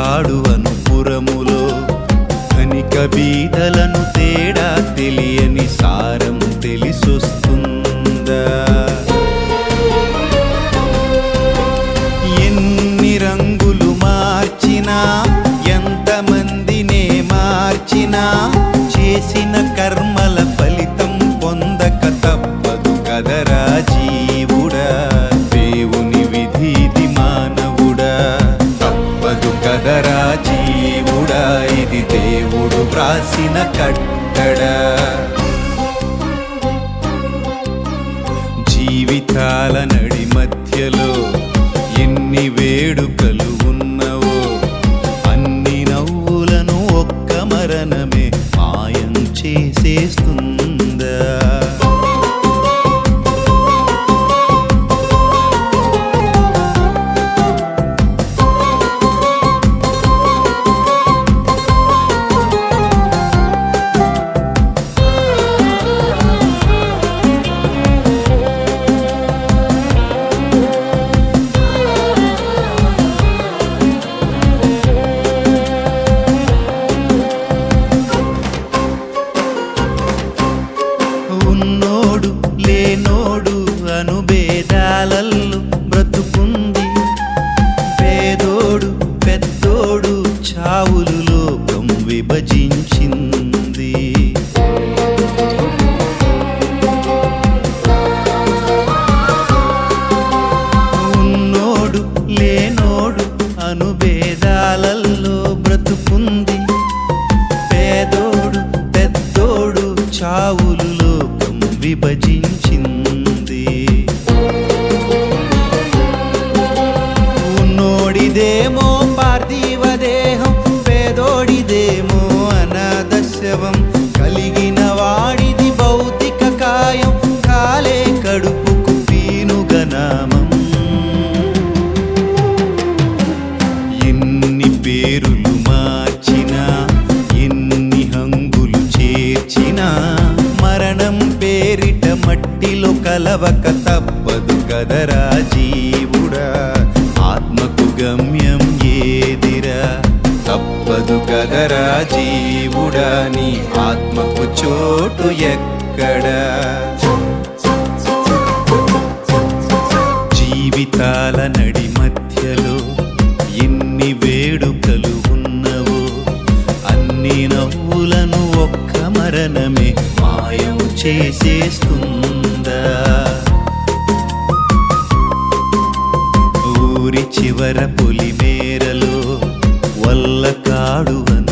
వల్ల పురములో. అనుపురములో ధనిక బీదలను తేడా తెలియని సారం తెలిసొస్తుందా? ఎన్ని రంగులు మార్చినా ఎంతమందినే మార్చినా చేసిన కర్మ ఇది దేవుడు వ్రాసిన కట్టడ. జీవితాల నడి మధ్యలో ఎన్ని వేడుకలు చావులు లోకం విభజించి తప్పదు కదరా జీవుడా నీ ఆత్మకు చోటు ఎక్కడా? జీవితాల నడి మధ్యలో ఎన్ని వేడుకలు ఉన్నవో అన్ని నవ్వులను ఒక్క మరణమే మాయం చేసేస్తుందా? ఊరి చివర పులిమేరలో வல்ல காடுவன்.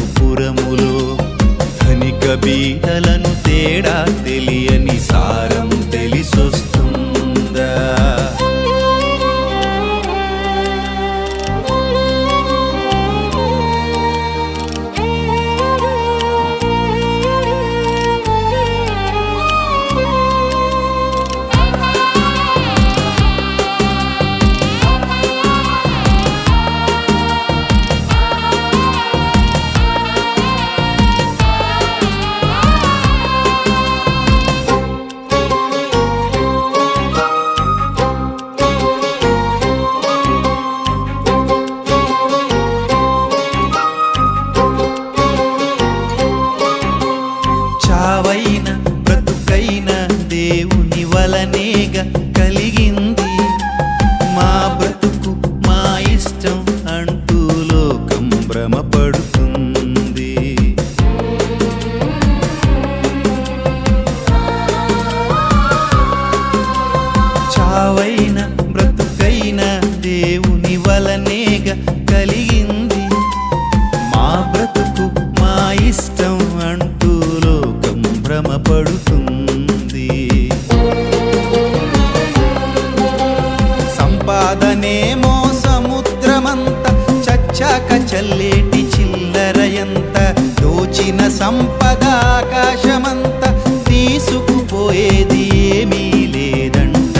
కలిగిన సంపద ఆకాశమంత తీసుకుపోయేది ఏమీ లేదంట.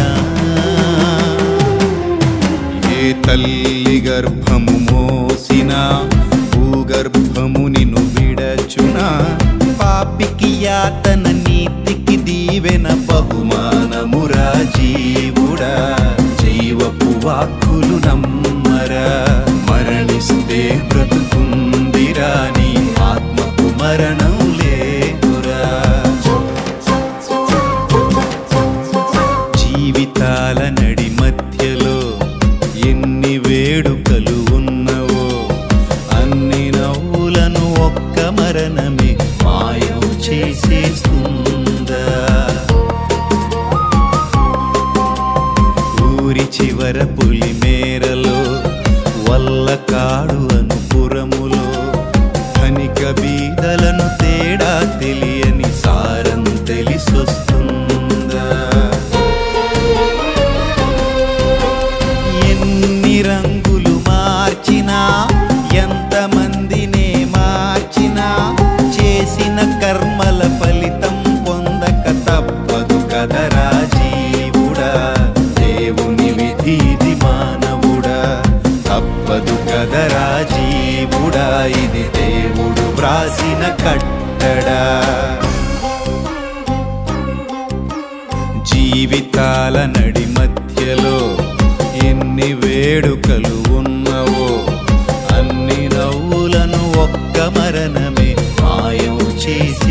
ఏ తల్లి గర్భము మోసిన భూగర్భము నిన్ను విడచునా? పాపికి యాతన నీతికి దీవెన బహుమానము రాజీవుడా జీవపు వాక్కు சரணம். కర్మల ఫలితం పొందక తప్పదు కదరా జీవుడా దేవుని విధి ఇది మానవుడా. తప్పదు కదరా జీవుడా ఇది దేవుడు వ్రాసిన కట్టడా. జీవితాల నడి మధ్యలో ఎన్ని వేడుకలు Please.